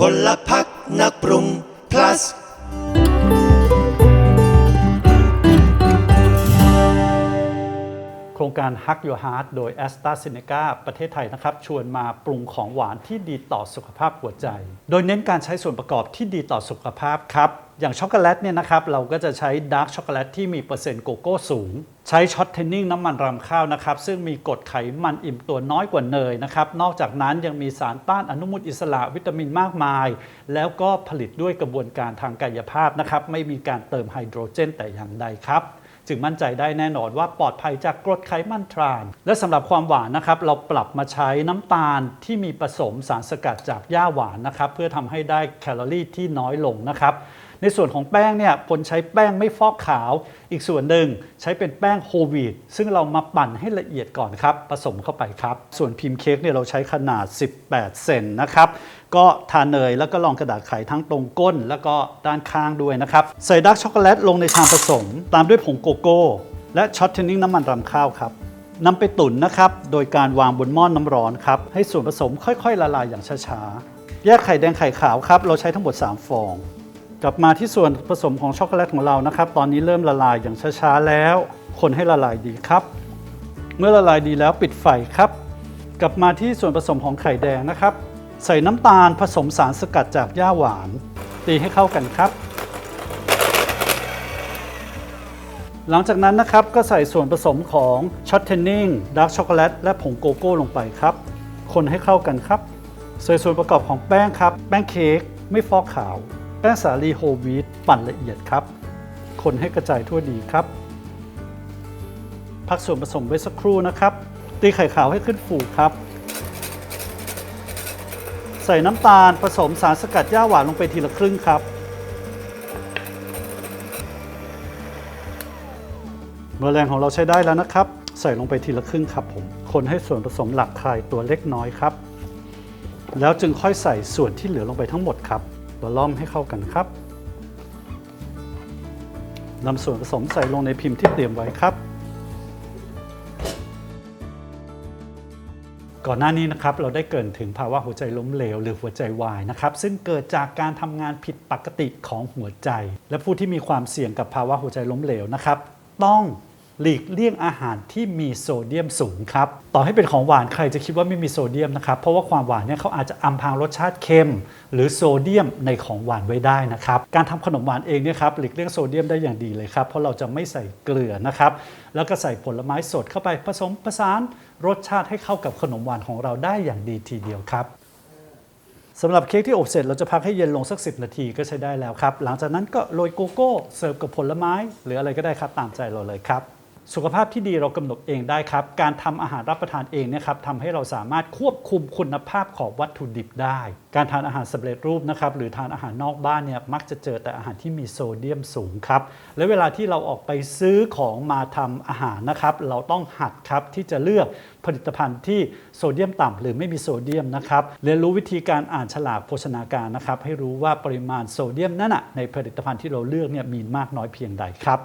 พลพักนักปรุง plus โครงการ Hug Your Heart โดย a s t r a z e ซ e c a ประเทศไทยนะครับ ชวนมาปรุงของหวานที่ดีต่อสุขภาพหัวใจ โดยเน้นการใช้ส่วนประกอบที่ดีต่อสุขภาพครับ อย่างช็อกโกแลตเนี่ยนะครับเราก็จะใช้ดาร์กช็อกโกแลตที่มีเปอร์เซ็นต์โกโก้สูง ใช้ช็อตเทนนิ่งน้ำมันรำข้าวนะครับซึ่งมีกรดไขมันอิ่มตัวน้อยกว่าเนยนะครับนอกจากนั้นยังมีสารต้านอนุมูลอิสระวิตามินมากมาย แล้วก็ผลิตด้วยกระบวนการทางกายภาพนะครับไม่มีการเติมไฮโดรเจนแต่อย่างใดครับจึงมั่นใจได้แน่นอนว่าปลอดภัยจากกรดไขมันทราน และสำหรับความหวานนะครับ เราปรับมาใช้น้ำตาลที่มีผสมสารสกัดจากหญ้าหวานนะครับ เพื่อทำให้ได้แคลอรี่ที่น้อยลงนะครับในส่วนของแป้งเนี่ยผลใช้แป้งไม่ฟอกขาว อีกส่วนหนึ่งใช้เป็นแป้งโฮลวีตซึ่งเรามาปั่นให้ละเอียดก่อนครับผสมเข้าไปครับ ส่วนพิมพ์เค้กเนี่ยเราใช้ขนาด 18 เซนนะครับก็ทาเนยแล้วก็รองกระดาษไขทั้งตรงก้น แล้วก็ด้านข้างด้วยนะครับใส่ดาร์กช็อกโกแลตลงในชามผสม ตามด้วยผงโกโก้ และช็อตเทนนิ่งน้ำมันรำข้าวครับนำไปตุ๋นนะครับ โดยการวางบนหม้อนน้ำร้อนครับ ให้ส่วนผสมค่อยๆ ละลายอย่างช้าๆ แยกไข่แดงไข่ขาวครับ เราใช้ทั้งหมด 3 ฟอง กลับมาที่ส่วนผสมของช็อกโกแลตของเรานะครับ ตอนนี้เริ่มละลายอย่างช้าๆแล้ว คนให้ละลายดีครับ เมื่อละลายดีแล้วปิดไฟครับ กลับมาที่ส่วนผสมของไข่แดงนะครับ ใส่น้ำตาลผสมสารสกัดจากหญ้าหวาน ตีให้เข้ากันครับ หลังจากนั้นนะครับก็ใส่ส่วนผสมของช็อตเทนนิ่งดาร์กช็อกโกแลตและผงโกโก้ลงไปครับ คนให้เข้ากันครับใส่ส่วนประกอบของแป้งครับ แป้งเค้กไม่ฟอกขาว แป้งสาลีโฮลวีตปั่นละเอียดครับ คนให้กระจายทั่วดีครับ พักส่วนผสมไว้สักครู่นะครับ ตีไข่ขาวให้ขึ้นฟูครับ ใส่น้ำตาลผสมสารสกัดหญ้าหวานลงไปทีละครึ่งครับ เมอแรงของเราใช้ได้แล้วนะครับ ใส่ลงไปทีละครึ่งครับผม คนให้ส่วนผสมหลักคลายตัวเล็กน้อยครับ แล้วจึงค่อยใส่ส่วนที่เหลือลงไปทั้งหมดครับ ตัวล่อมให้เข้ากันครับนำส่วนผสมใส่ลงในพิมพ์ที่เตรียมไว้ครับ ก่อนหน้านี้นะครับเราได้เกรินถึงภาวะหัวใจล้มเหลวหรือหัวใจวายนะครับ ซึ่งเกิดจากการทำงานผิดปกติของหัวใจ และผู้ที่มีความเสี่ยงกับภาวะหัวใจล้มเหลวนะครับ ต้อง หลีกเลี่ยงอาหารที่มีโซเดียมสูงครับ ต่อให้เป็นของหวานใครจะคิดว่าไม่มีโซเดียมนะครับ เพราะว่าความหวานเนี่ยเขาอาจจะอำพรางรสชาติเค็ม หรือโซเดียมในของหวานไว้ได้นะครับ การทำขนมหวานเองเนี่ยครับหลีกเลี่ยงโซเดียมได้อย่างดีเลยครับ เพราะเราจะไม่ใส่เกลือนะครับ แล้วก็ใส่ผลไม้สดเข้าไปผสมผสานรสชาติให้เข้ากับขนมหวานของเราได้อย่างดีทีเดียวครับสำหรับเค้กที่อบเสร็จเราจะพักให้เย็นลงสัก 10 นาทีก็ใช้ได้แล้วครับ หลังจากนั้นก็โรยโกโก้เสิร์ฟกับผลไม้ หรืออะไรก็ได้ครับตามใจเราเลยครับ สุขภาพที่ดีเรากำหนดเองได้ครับ การทำอาหารรับประทานเองเนะครับทำให้เราสามารถควบคุมคุณภาพของวัตถุดิบได้ การทานอาหารสำเร็จรูปนะครับหรือทานอาหารนอกบ้านเนี่ยมักจะเจอแต่อาหารที่มีโซเดียมสูงครับ และเวลาที่เราออกไปซื้อของมาทำอาหารนะครับเราต้องหัดครับที่จะเลือกผลิตภัณฑ์ที่โซเดียมต่ำหรือไม่มีโซเดียมนะครับเรียนรู้วิธีการอ่านฉลากโภชนาการนะครับให้รู้ว่าปริมาณโซเดียมนั่นนะในผลิตภัณฑ์ที่เราเลือกเนี่ยมีมากน้อยเพียงใดครับ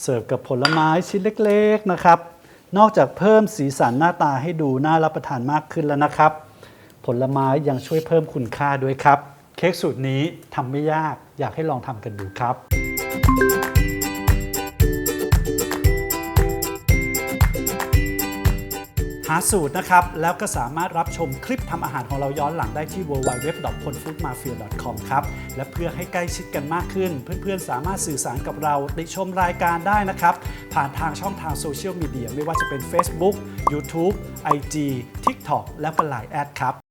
เสิร์ฟกับผลไม้ชิ้นเล็กๆนะครับ นอกจากเพิ่มสีสันหน้าตาให้ดูน่ารับประทานมากขึ้นแล้วนะครับ ผลไม้ยังช่วยเพิ่มคุณค่าด้วยครับ เค้กสูตรนี้ทำไม่ยากอยากให้ลองทำกันดูครับาสูตรนะครับ แล้วก็สามารถรับชมคลิปทำอาหารของเราย้อนหลังได้ที่ www.ponfoodmafia.com ครับ และเพื่อให้ใกล้ชิดกันมากขึ้น เพื่อนๆ สามารถสื่อสารกับเราติชมรายการได้นะครับ ผ่านทางช่องทางโซเชียลมีเดียไม่ว่าจะเป็น Facebook YouTube IG TikTok และก็ Line แอดครับ